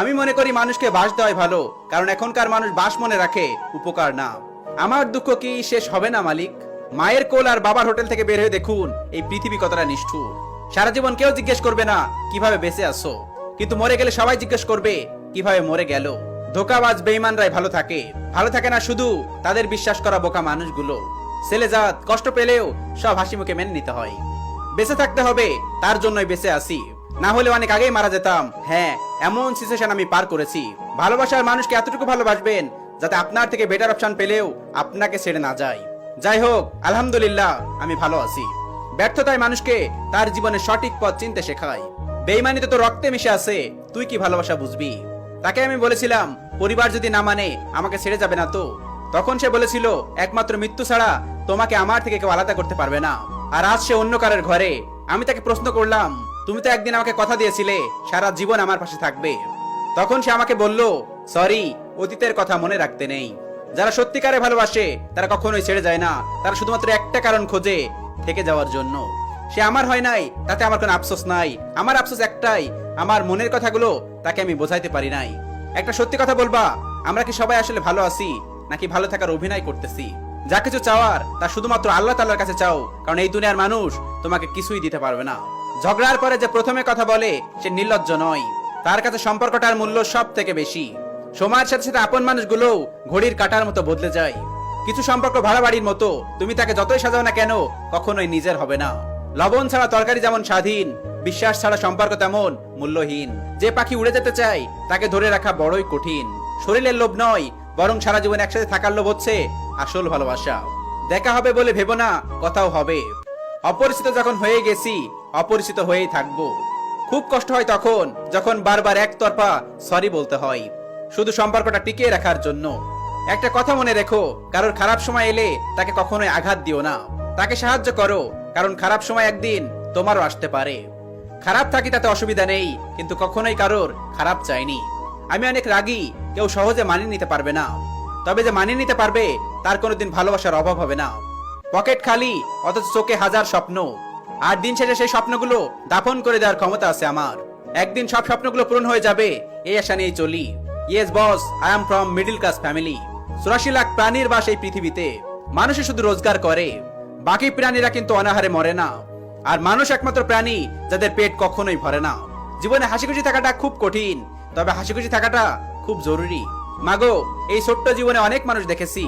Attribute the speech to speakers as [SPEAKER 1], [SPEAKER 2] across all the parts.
[SPEAKER 1] আমি মনে করি মানুষকে বাস দেওয়াই ভালো, কারণ এখনকার মানুষ বাস মনে রাখে, উপকার না। আমার দুঃখ কি শেষ হবে না, মালিক? মায়ের কোল আর বাবার হোটেল থেকে বের হয়ে দেখুন, এই পৃথিবী কতটা নিষ্ঠুর। সারা জীবন কেউ জিজ্ঞেস করবে না, কীভাবে বেঁচে আসো কিন্তু মরে গেলে সবাই জিজ্ঞেস করবে, কীভাবে মরে গেল? ধোকাবাজ বেইমানরাই ভালো থাকে। ভালো থাকে না শুধু তাদের বিশ্বাস করা বোকা মানুষগুলো। ছেলেজাত কষ্ট পেলেও সব হাসি মুখে মেনে নিতে হয়। বেঁচে থাকতে হবে, তার জন্যই বেঁচে আসি না হলে অনেক আগেই মারা যেতাম। হ্যাঁ এমন সিচুয়েশন আমি পার করেছি। ভালোবাসার মানুষকে এতটুকু ভালোবাসবেন, যাতে আপনার থেকে বেটার অপশন পেলেও আপনাকে ছেড়ে না যায়। যাই হোক, আলহামদুলিল্লাহ, আমি ভালো আছি। ব্যর্থতায় মানুষকে তার জীবনের সঠিক পথ চিনতে শেখায়। বেইমানিতে তো রক্তে মিশে আছে, তুই কি ভালোবাসা বুঝবি? তাকে আমি বলেছিলাম, পরিবার যদি না মানে আমাকে ছেড়ে যাবে না তো। তখন সে বলেছিল, একমাত্র মৃত্যু ছাড়া তোমাকে আমার থেকে কেউ আলাদা করতে পারবে না। আর আজ সে অন্য কারের ঘরে। আমি তাকে প্রশ্ন করলাম তুমি তো একদিন আমাকে কথা দিয়েছিলে, সারা জীবন আমার পাশে থাকবে। তখন সে আমাকে বলল, সরি, অতীতের কথা মনে রাখতে নেই। যারা সত্যিকারে ভালোবাসে, তারা কখনোই ছেড়ে যায় না। তারা শুধুমাত্র একটা কারণ খোঁজে, থেকে যাওয়ার জন্য। সে আমার হয় নাই, তাতে আমার কোনো আফসোস নাই। আমার আফসোস একটাই, আমার মনের কথাগুলো তাকে আমি বোঝাইতে পারি নাই। একটা সত্যি কথা বলবা, আমরা কি সবাই আসলে ভালো আছি, নাকি ভালো থাকার অভিনয় করতেছি? যা কিছু চাওয়ার, তা শুধুমাত্র আল্লাহ তাল্লার কাছে চাও, কারণ এই দুনিয়ার মানুষ তোমাকে কিছুই দিতে পারবে না। ঝগড়ার পরে যে প্রথমে কথা বলে, সে নির্লজ্জ নয়। তার কাছে সম্পর্কটার মূল্য সব থেকে বেশি। সময়ের সাথে সাথে আপন মানুষগুলো ঘড়ির কাটার মতো বদলে যায়। কিছু সম্পর্ক ভাড়া বাড়ির মতো, তুমি তাকে যতই সাজাও না কেন, কখনোই নিজের হবে না। লবণ ছাড়া তরকারি যেমন স্বাধীন, বিশ্বাস ছাড়া সম্পর্ক তেমন মূল্যহীন। যে পাখি উড়ে যেতে চায়, তাকে ধরে রাখা বড়ই কঠিন। শরীরের লোভ নয়, বরং সারা জীবন একসাথে থাকার লোভ হচ্ছে আসল ভালোবাসা। দেখা হবে বলে ভেবো না, কথাও হবে। অপরিচিত যখন হয়ে গেছি, অপরিচিত হয়েই থাকব। খুব কষ্ট হয় তখন, যখন বারবার একতরফা সরি বলতে হয়। শুধু সম্পর্কটা টিকিয়ে রাখার জন্য। একটা কথা মনে রেখো, কারোর খারাপ সময় এলে তাকে কখনোই আঘাত দিও না। তাকে সাহায্য করো, কারণ খারাপ সময় একদিন তোমারও আসতে পারে। খারাপ থাকি তাতে অসুবিধা নেই, কিন্তু কখনোই কারোর খারাপ চাইনি। আমি অনেক রাগী, কেউ সহজে মানিয়ে নিতে পারবে না। তবে যে মানিয়ে নিতে পারবে, তার কোনোদিন ভালোবাসার অভাব হবে না। পকেট খালি, অথচ চোখে হাজার স্বপ্ন। আর দিন শেষে সেই স্বপ্নগুলো দাফন করে দেওয়ার ক্ষমতা আছে আমার। একদিন সব স্বপ্নগুলো পূরণ হয়ে যাবে, এই আশা নিয়ে চলি। Yes boss I am from middle class family চুরাশি লাখ প্রাণীর বাস এই পৃথিবীতে। মানুষে শুধু রোজগার করে। বাকি প্রাণীরা কিন্তু অনাহারে মরে না। আর মানুষ একমাত্র প্রাণী, যাদের পেট কখনোই ভরে না। জীবনে হাসি খুশি থাকাটা খুব কঠিন, তবে হাসি খুশি থাকাটা খুব জরুরি। মাগো, এই ছোট্ট জীবনে অনেক মানুষ দেখেছি।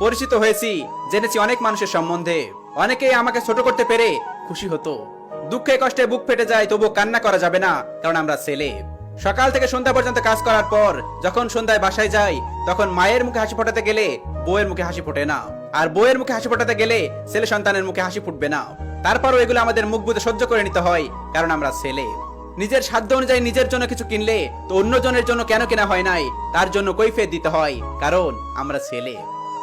[SPEAKER 1] পরিচিত হয়েছি জেনেছি অনেক মানুষের সম্বন্ধে। অনেকেই আমাকে ছোট করতে পেরে খুশি হতো। দুঃখে কষ্টে বুক ফেটে যায় তবু কান্না করা যাবে না, কারণ আমরা ছেলে। সকাল থেকে সন্ধ্যা পর্যন্ত কাজ করার পর, যখন সন্ধ্যায় বাসায় যাই, তখন মায়ের মুখে হাসি ফোটাতে গেলে বউয়ের মুখে হাসি ফোটে না। আর বউয়ের মুখে হাসি ফোটাতে গেলে ছেলে সন্তানের মুখে হাসি ফুটবে না। তারপরও এগুলো আমাদের মুখ বুঝে সহ্য করে নিতে হয়, কারণ আমরা ছেলে। নিজের সাধ্য অনুযায়ী নিজের জন্য কিছু কিনলে তো অন্যজনের জন্য কেন কেনা হয় নাই, তার জন্য কৈফিয়ত দিতে হয়, কারণ আমরা ছেলে।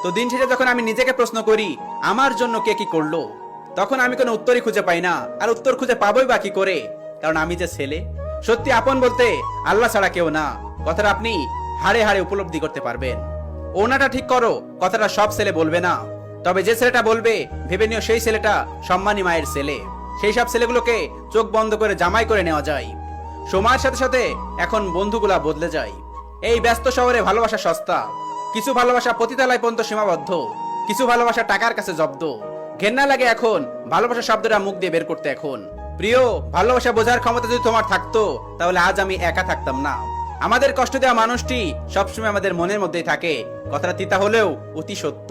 [SPEAKER 1] তো দিন শেষে যখন আমি নিজেকে প্রশ্ন করি, আমার জন্য কে কি করল? তখন আমি কোনো উত্তরই খুঁজে পাই না। আর উত্তর খুঁজে পাবোই বা কি করে? কারণ আমি যে ছেলে, সত্যি আপন বলতে আল্লাহ ছাড়া কেউ না। কথাটা আপনি হাড়ে হাড়ে উপলব্ধি করতে পারবেন। ওনাটা ঠিক করো, কথাটা সব ছেলে বলবে না। তবে যে ছেলেটা বলবে, ভেবে নিও সেই ছেলেটা সম্মানী মায়ের ছেলে। সেই সব ছেলেগুলোকে চোখ বন্ধ করে জামাই করে নেওয়া যায়। সময়ের সাথে সাথে এখন বন্ধুগুলা বদলে যায়। এই ব্যস্ত শহরে ভালোবাসা সস্তা। কিছু ভালোবাসা পতিতালয় পর্যন্ত সীমাবদ্ধ, কিছু ভালোবাসা টাকার কাছে জব্দ। ঘেন্না লাগে এখন, ভালোবাসা শব্দটা মুখ দিয়ে বের করতে এখন। প্রিয়, ভালোবাসা বোঝার ক্ষমতা যদি তোমার থাকতো, তাহলে আজ আমি একা থাকতাম না। আমাদের কষ্ট দেওয়া মানুষটি সবসময় আমাদের মনের মধ্যেই থাকে। কথাটা তিতা হলেও অতি সত্য।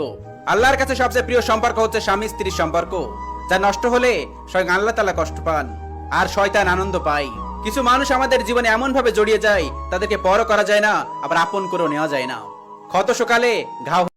[SPEAKER 1] আল্লাহর কাছে সবচেয়ে প্রিয় সম্পর্ক হচ্ছে স্বামী স্ত্রীর সম্পর্ক, যা নষ্ট হলে স্বয়ং আল্লাহ তালা কষ্ট পান, আর শয়তান আনন্দ পায়। কিছু মানুষ আমাদের জীবনে এমন ভাবে জড়িয়ে যায়, তাদেরকে পর করা যায় না, আবার আপন করেও নেওয়া যায় না। ক্ষত সকালে ঘাও